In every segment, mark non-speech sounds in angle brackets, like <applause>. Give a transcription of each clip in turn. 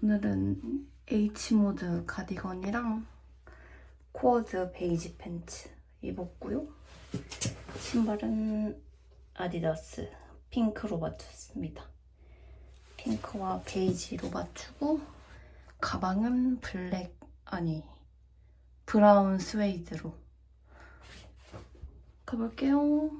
오늘은 H모드 가디건이랑 코어드 베이지 팬츠 입었고요. 신발은 아디다스 핑크로 맞췄습니다. 핑크와 베이지로 맞추고 가방은 블랙 아니 브라운 스웨이드로 가볼게요.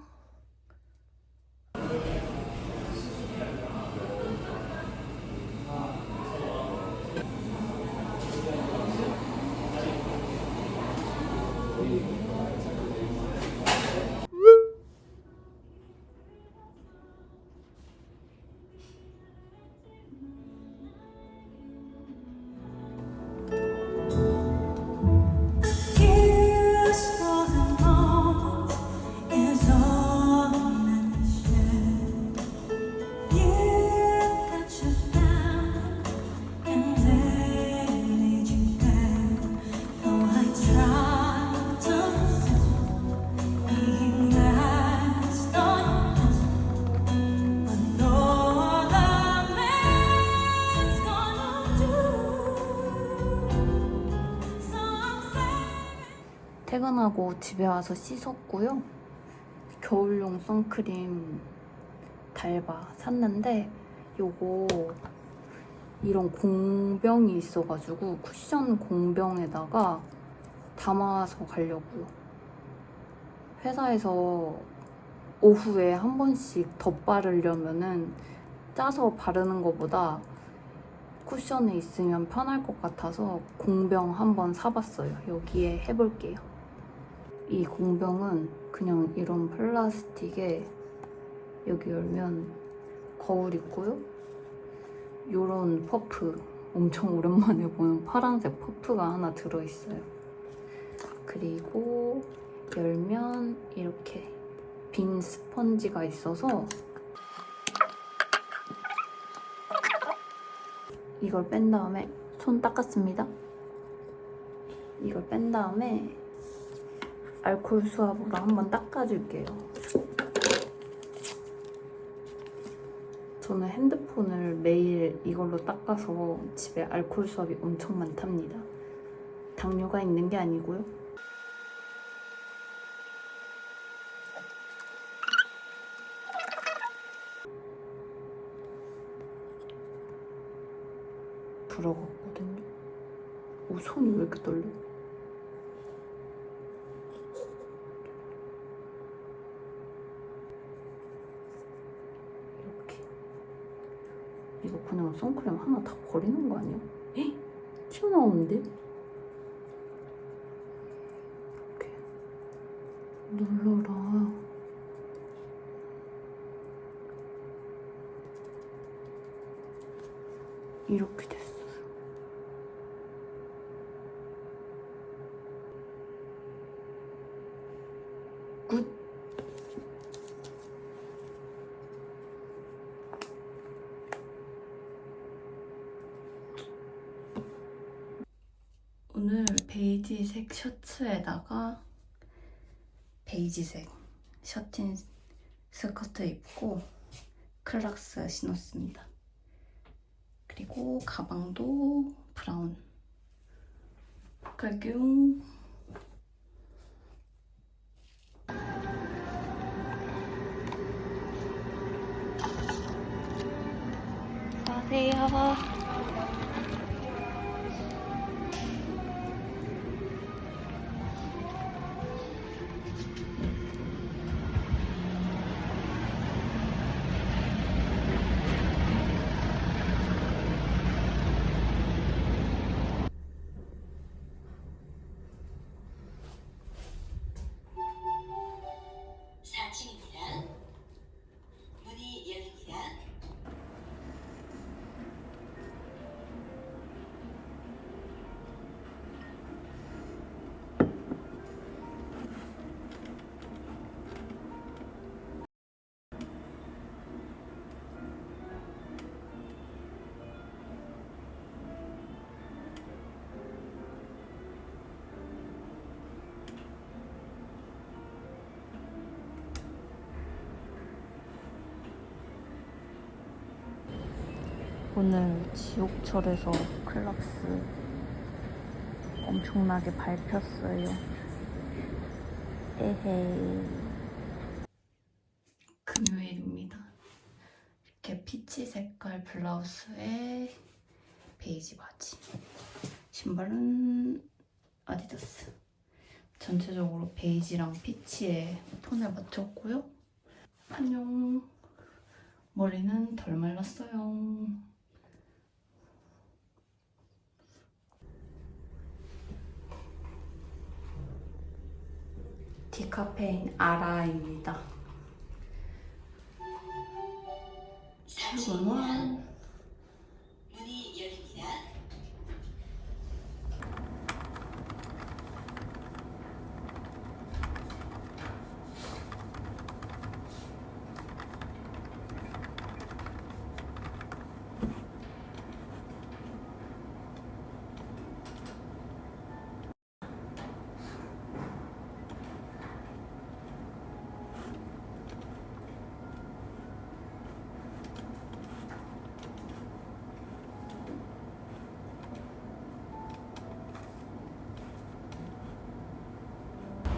집에 와서 씻었고요. 겨울용 선크림 달바 샀는데 요거 이런 공병이 있어가지고 쿠션 공병에다가 담아서 가려고요. 회사에서 오후에 한 번씩 덧바르려면은 짜서 바르는 것보다 쿠션에 있으면 편할 것 같아서 공병 한번 사봤어요. 여기에 해볼게요. 이 공병은 그냥 이런 플라스틱에 여기 열면 거울 있고요. 요런 퍼프 엄청 오랜만에 보는 파란색 퍼프가 하나 들어있어요. 그리고 열면 이렇게 빈 스펀지가 있어서 이걸 뺀 다음에 손 닦았습니다. 이걸 뺀 다음에 알콜 수압으로 한번 닦아줄게요. 저는 핸드폰을 매일 이걸로 닦아서 집에 알콜 수압이 엄청 많답니다. 당뇨가 있는 게 아니고요. 들어갔거든요. 오, 손이 왜 이렇게 떨려? 이렇게. 이거 그냥 선크림 하나 다 버리는 거 아니야? 에? 튀어나오는데? 이렇게. 눌러라. 이렇게 됐어요. 굿. 오늘 베이지색 셔츠에다가 베이지색 셔틴 스커트 입고 클락스 신었습니다. 그리고 가방도 브라운. 갈게요. 가세요. 오늘 지옥철에서 클락스 엄청나게 밟혔어요. 에헤이. 금요일입니다. 이렇게 피치 색깔 블라우스에 베이지 바지. 신발은 아디다스. 전체적으로 베이지랑 피치에 톤을 맞췄고요. 안녕. 머리는 덜 말랐어요. 디카페인 아라입니다. 출근은 문이 열립니다. 주인 환경에 노출되고 자존감이 약하고 겁이 많고 불안정함을 잘 느낀다.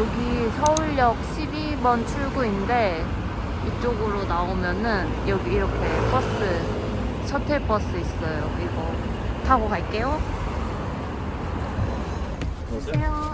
여기 서울역 12번 출구인데 이쪽으로 나오면은 여기 이렇게 버스 셔틀 버스 있어요. 이거 타고 갈게요. 안녕하세요.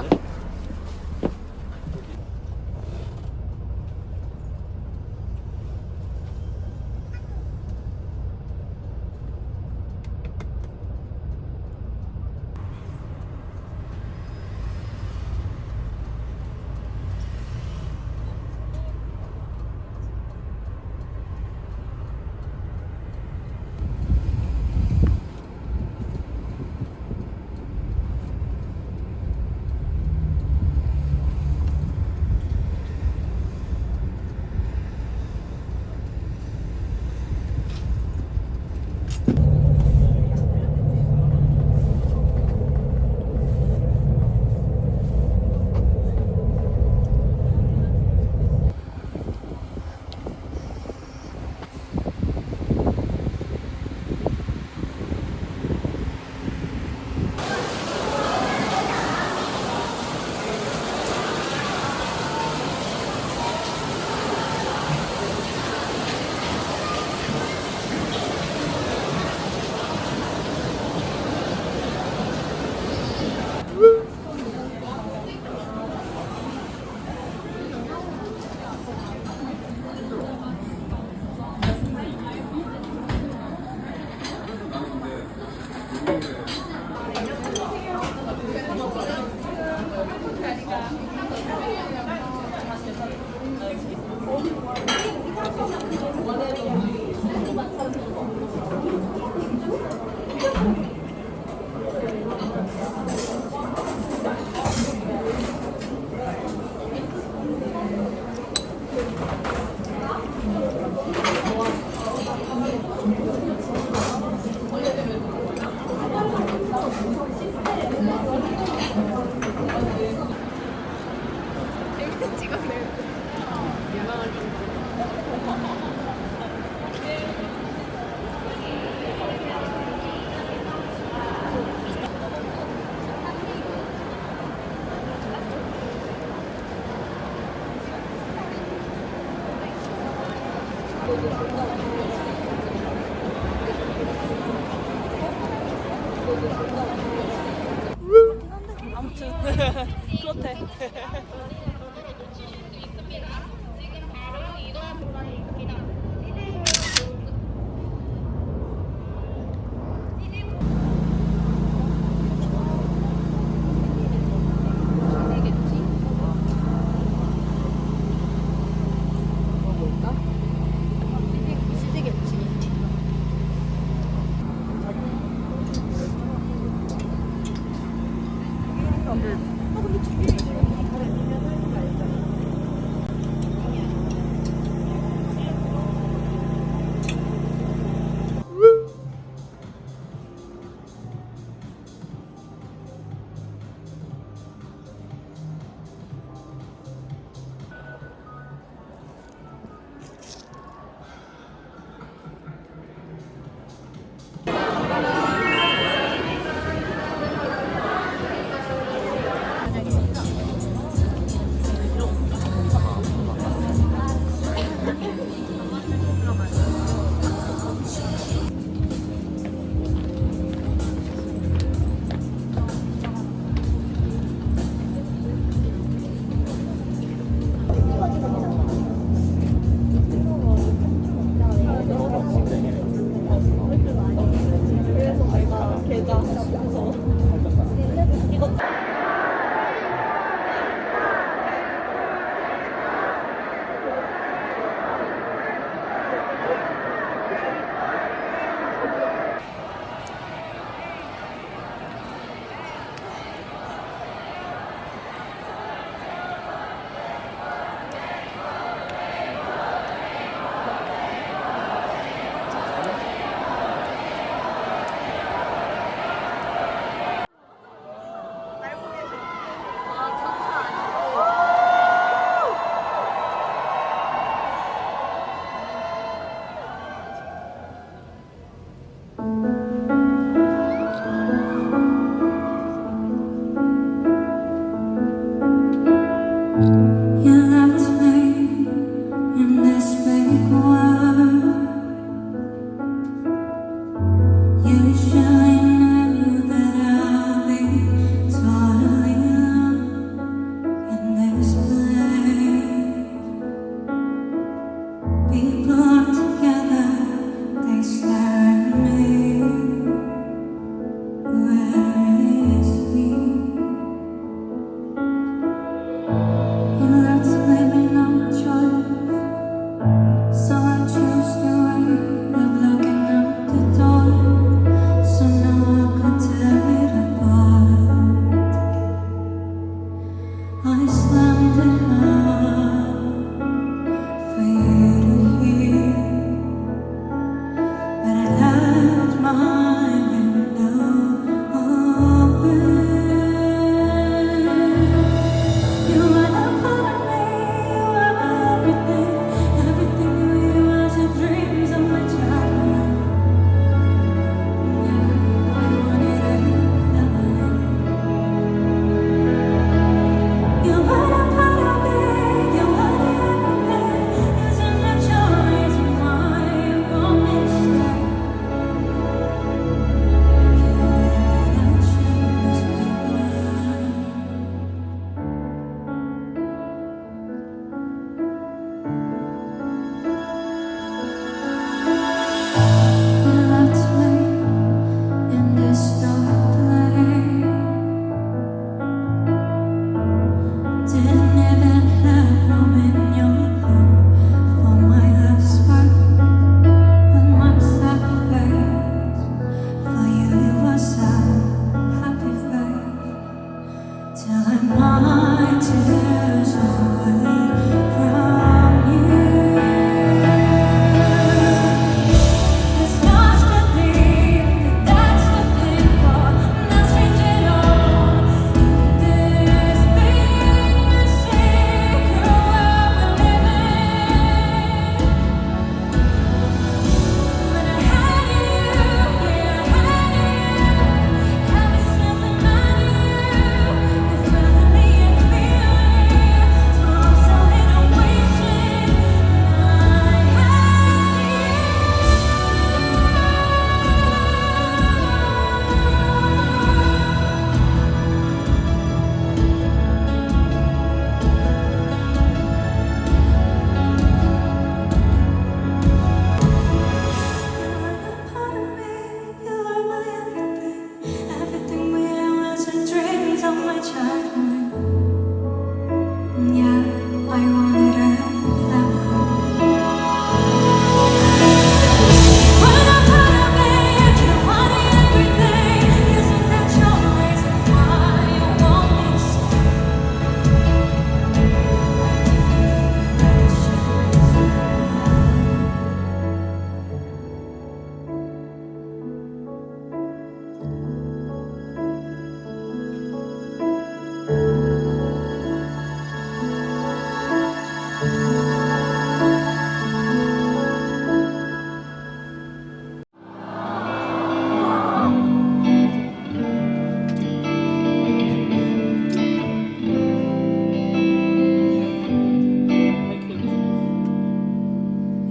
아무튼 <laughs> 그렇대.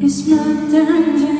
It's not done yet.